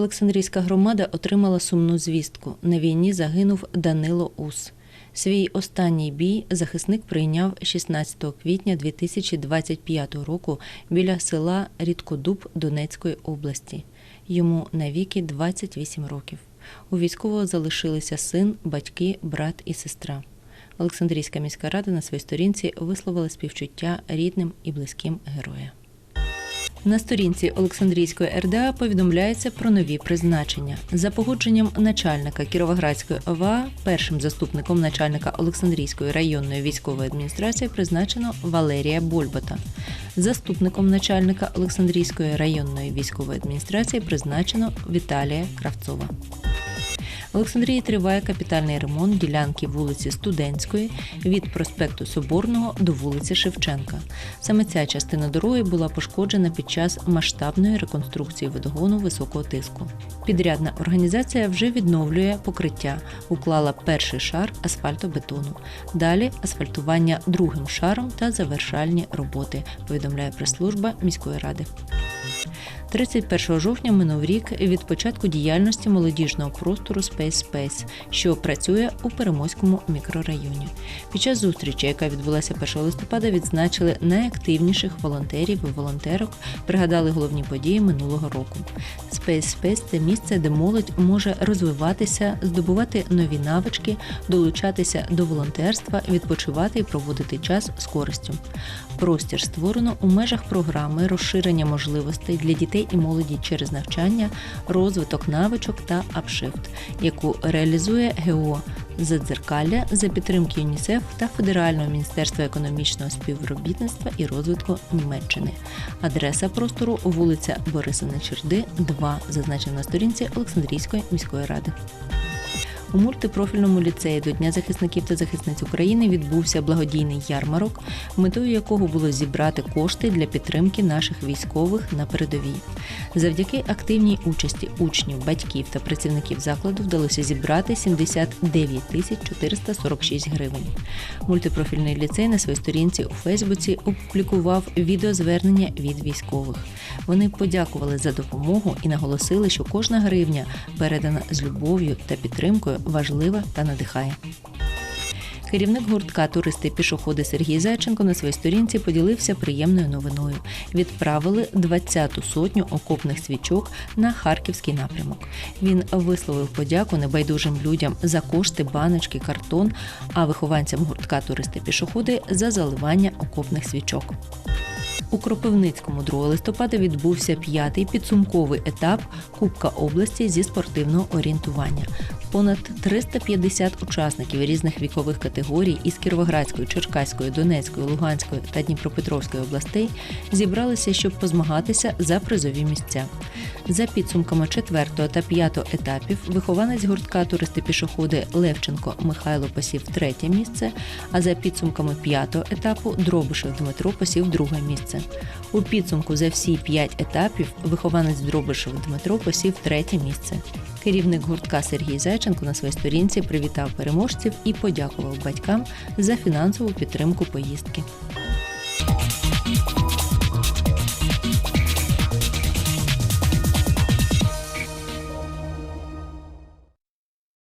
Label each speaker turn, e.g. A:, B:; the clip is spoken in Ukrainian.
A: Олександрійська громада отримала сумну звістку. На війні загинув Данило Ус. Свій останній бій захисник прийняв 16 квітня 2025 року біля села Рідкодуб Донецької області. Йому навіки 28 років. У військового залишилися син, батьки, брат і сестра. Олександрійська міська рада на своїй сторінці висловила співчуття рідним і близьким героя. На сторінці Олександрійської РДА повідомляється про нові призначення. За погодженням начальника Кіровоградської ОВА, першим заступником начальника Олександрійської районної військової адміністрації призначено Валерія Больбота. Заступником начальника Олександрійської районної військової адміністрації призначено Віталія Кравцова. В Олександрії триває капітальний ремонт ділянки вулиці Студентської від проспекту Соборного до вулиці Шевченка. Саме ця частина дороги була пошкоджена під час масштабної реконструкції водогону високого тиску. Підрядна організація вже відновлює покриття, уклала перший шар асфальтобетону. Далі асфальтування другим шаром та завершальні роботи, повідомляє прес-служба міської ради. 31 жовтня минув рік від початку діяльності молодіжного простору Space Space, що працює у Перемойському мікрорайоні. Під час зустрічі, яка відбулася 1 листопада, відзначили найактивніших волонтерів і волонтерок, пригадали головні події минулого року. Space Space – це місце, де молодь може розвиватися, здобувати нові навички, долучатися до волонтерства, відпочивати і проводити час з користю. Простір створено у межах програми розширення можливостей для дітей і молоді через навчання, розвиток навичок та апшифт, яку реалізує ГО Задзеркалля за підтримки ЮНІСЕФ та Федерального міністерства економічного співробітництва і розвитку Німеччини. Адреса простору вулиця Бориса Нечерди, 2, зазначена на сторінці Олександрійської міської ради. У мультипрофільному ліцеї до Дня захисників та захисниць України відбувся благодійний ярмарок, метою якого було зібрати кошти для підтримки наших військових на передовій. Завдяки активній участі учнів, батьків та працівників закладу вдалося зібрати 79 тисяч 446 гривень. Мультипрофільний ліцей на своїй сторінці у Фейсбуці опублікував відеозвернення від військових. Вони подякували за допомогу і наголосили, що кожна гривня передана з любов'ю та підтримкою важлива та надихає. Керівник гуртка Туристи пішоходи Сергій Зайченко на своїй сторінці поділився приємною новиною. Відправили 20-ту сотню окопних свічок на харківський напрямок. Він висловив подяку небайдужим людям за кошти, баночки, картон, а вихованцям гуртка Туристи пішоходи за заливання окопних свічок. У Кропивницькому 2 листопада відбувся п'ятий підсумковий етап Кубка області зі спортивного орієнтування. Понад 350 учасників різних вікових категорій із Кіровоградської, Черкаської, Донецької, Луганської та Дніпропетровської областей зібралися, щоб позмагатися за призові місця. За підсумками четвертого та п'ятого етапів вихованець гуртка туристи пішоходи Левченко Михайло посів третє місце. А за підсумками п'ятого етапу Дробишев Дмитро посів друге місце. У підсумку за всі п'ять етапів вихованець Дробишев Дмитро посів третє місце. Керівник гуртка Сергій Зайченко на своїй сторінці привітав переможців і подякував батькам за фінансову підтримку поїздки.